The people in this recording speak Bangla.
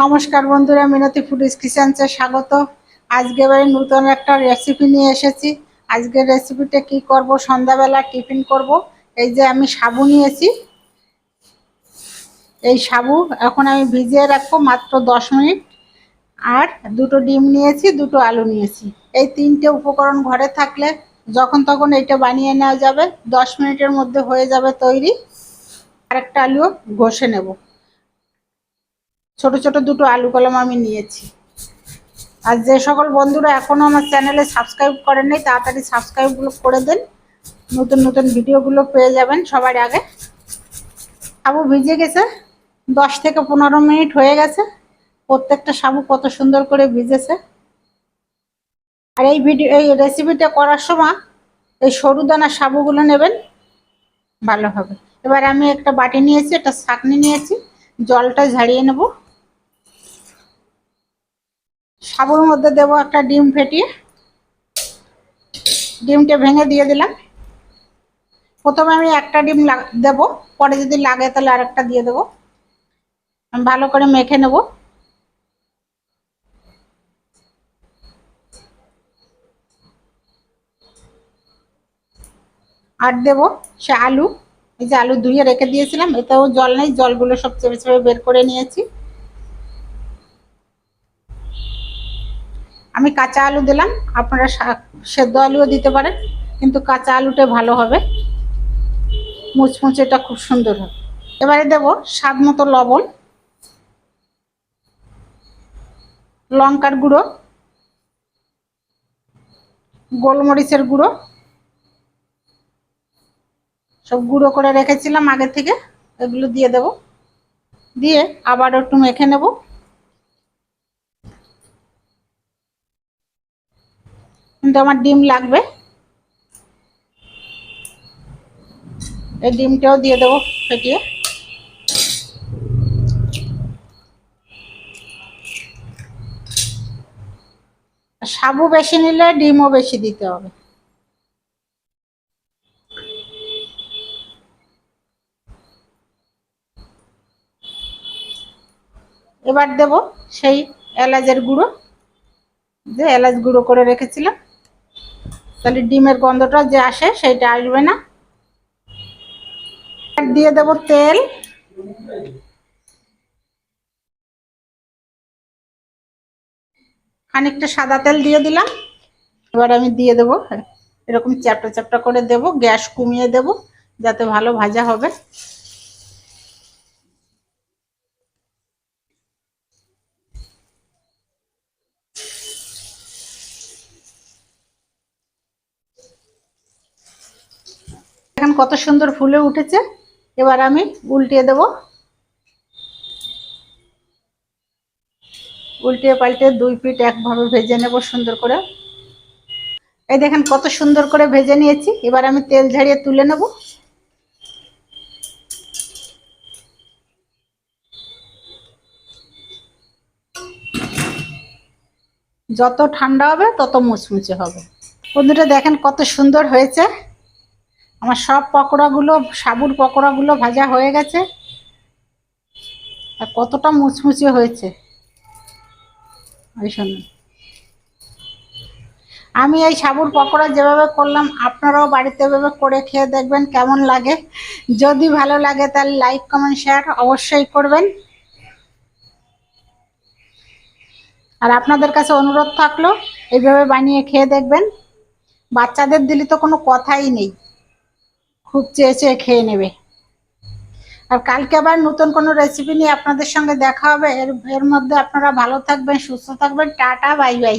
নমস্কার বন্ধুরা, মিনতি ফুডিস কিচেন্সে স্বাগত। আজকে এবারে নতুন একটা রেসিপি নিয়ে এসেছি। আজকের রেসিপিটা কি করব, সন্ধ্যাবেলা টিফিন করব। এই যে আমি সাবু নিয়েছি। এই সাবু এখন আমি ভিজিয়ে রাখব মাত্র দশ মিনিট। আর দুটো ডিম নিয়েছি, দুটো আলু নিয়েছি। এই তিনটে উপকরণ ঘরে থাকলে যখন তখন এইটা বানিয়ে নেওয়া যাবে। দশ মিনিটের মধ্যে হয়ে যাবে তৈরি। আরেকটা আলুও ঘষে নেব। ছোট ছোট দুটো আলু কলম আমি নিয়েছি। আর যে সকল বন্ধুরা এখনও আমার চ্যানেলে সাবস্ক্রাইব করেন নাই, তাড়াতাড়ি সাবস্ক্রাইবগুলো করে দেন। নতুন নতুন ভিডিওগুলো পেয়ে যাবেন সবার আগে। সাবু ভিজে গেছে, দশ থেকে পনেরো মিনিট হয়ে গেছে। প্রত্যেকটা সাবু কত সুন্দর করে ভিজেছে। আর এই ভিডিও, এই রেসিপিটা করার সময় এই সরু দানা সাবুগুলো নেবেন, ভালো হবে। এবার আমি একটা বাটি নিয়েছি, একটা ছাকনি নিয়েছি, জলটা ঝাড়িয়ে নেব। সাবুর মধ্যে দেব একটা ডিম ফেটিয়ে। ডিমটা ভেঙে দিয়ে দিলাম। প্রথমে আমি একটা ডিম দেব, পরে যদি লাগে তাহলে আরেকটা দিয়ে দেবো। আমি ভালো করে মেখে নেব। আর দেব সে আলু। এই যে আলু ধুয়ে রেখে দিয়েছিলাম, এতেও জল নেই, জলগুলো সব চেপে চেপে বের করে নিয়েছি। আমি কাঁচা আলু দিলাম। আপনারা সেদ্ধ আলুও দিতে পারেন, কিন্তু কাঁচা আলুটা ভালো হবে। মুচমুচেটা খুব সুন্দর হবে। এবারে দেব স্বাদ মতো লবণ, লঙ্কার গুঁড়ো, গোলমরিচের গুঁড়ো, সব গুঁড়ো করে রেখেছিলাম আগে থেকে, এগুলো দিয়ে দেব। দিয়ে আবার একটু মেখে নেব। কিন্তু আমার ডিম লাগবে। এই ডিমটাও দিয়ে দেবো ফেটিয়ে। সাবু বেশি নিলে ডিমও বেশি দিতে হবে। এবার দেব সেই এলাচের গুঁড়ো। যে এলাচ গুঁড়ো করে রেখেছিলাম। তাহলে ডিমের গন্ধটা যে আসে সেটা আসবে না। দিয়ে দেব তেল। খানিকটা সাদা তেল দিয়ে দিলাম। এবার আমি দিয়ে দেব, এরকম চ্যাপটা চ্যাপটা করে দেব, গ্যাস কমিয়ে দেব, যাতে ভালো ভাজা হবে। এখন কত সুন্দর ফুলে উঠেছে। এবার আমি উল্টিয়ে দেব। উল্টিয়ে পাল্টে দুই পিঠ একভাবে ভেজে নেব সুন্দর করে। এই দেখেন কত সুন্দর করে ভেজে নিয়েছি। এবার আমি তেল ঝাড়িয়ে তুলে নেব। যত ঠান্ডা হবে, তত মুচমুচে হবে। বন্ধুটা দেখেন কত সুন্দর হয়েছে। আমার সব পকোড়াগুলো, সাবুর পকোড়াগুলো ভাজা হয়ে গেছে। আর কতটা মুচমুচে হয়েছে। ওই আমি এই সাবুর পকোড়া যেভাবে করলাম, আপনারাও বাড়িতে এভাবে করে খেয়ে দেখবেন কেমন লাগে। যদি ভালো লাগে তাহলে লাইক, কমেন্ট, শেয়ার অবশ্যই করবেন। আর আপনাদের কাছে অনুরোধ থাকল, এইভাবে বানিয়ে খেয়ে দেখবেন। বাচ্চাদের দিলে তো কোনো কথাই নেই। খুব চেয়ে চেয়ে খেয়ে নেবে। আর কালকে আবার নতুন কোনো রেসিপি নিয়ে আপনাদের সঙ্গে দেখা হবে। এর এর মধ্যে আপনারা ভালো থাকবেন, সুস্থ থাকবেন। Tata bye bye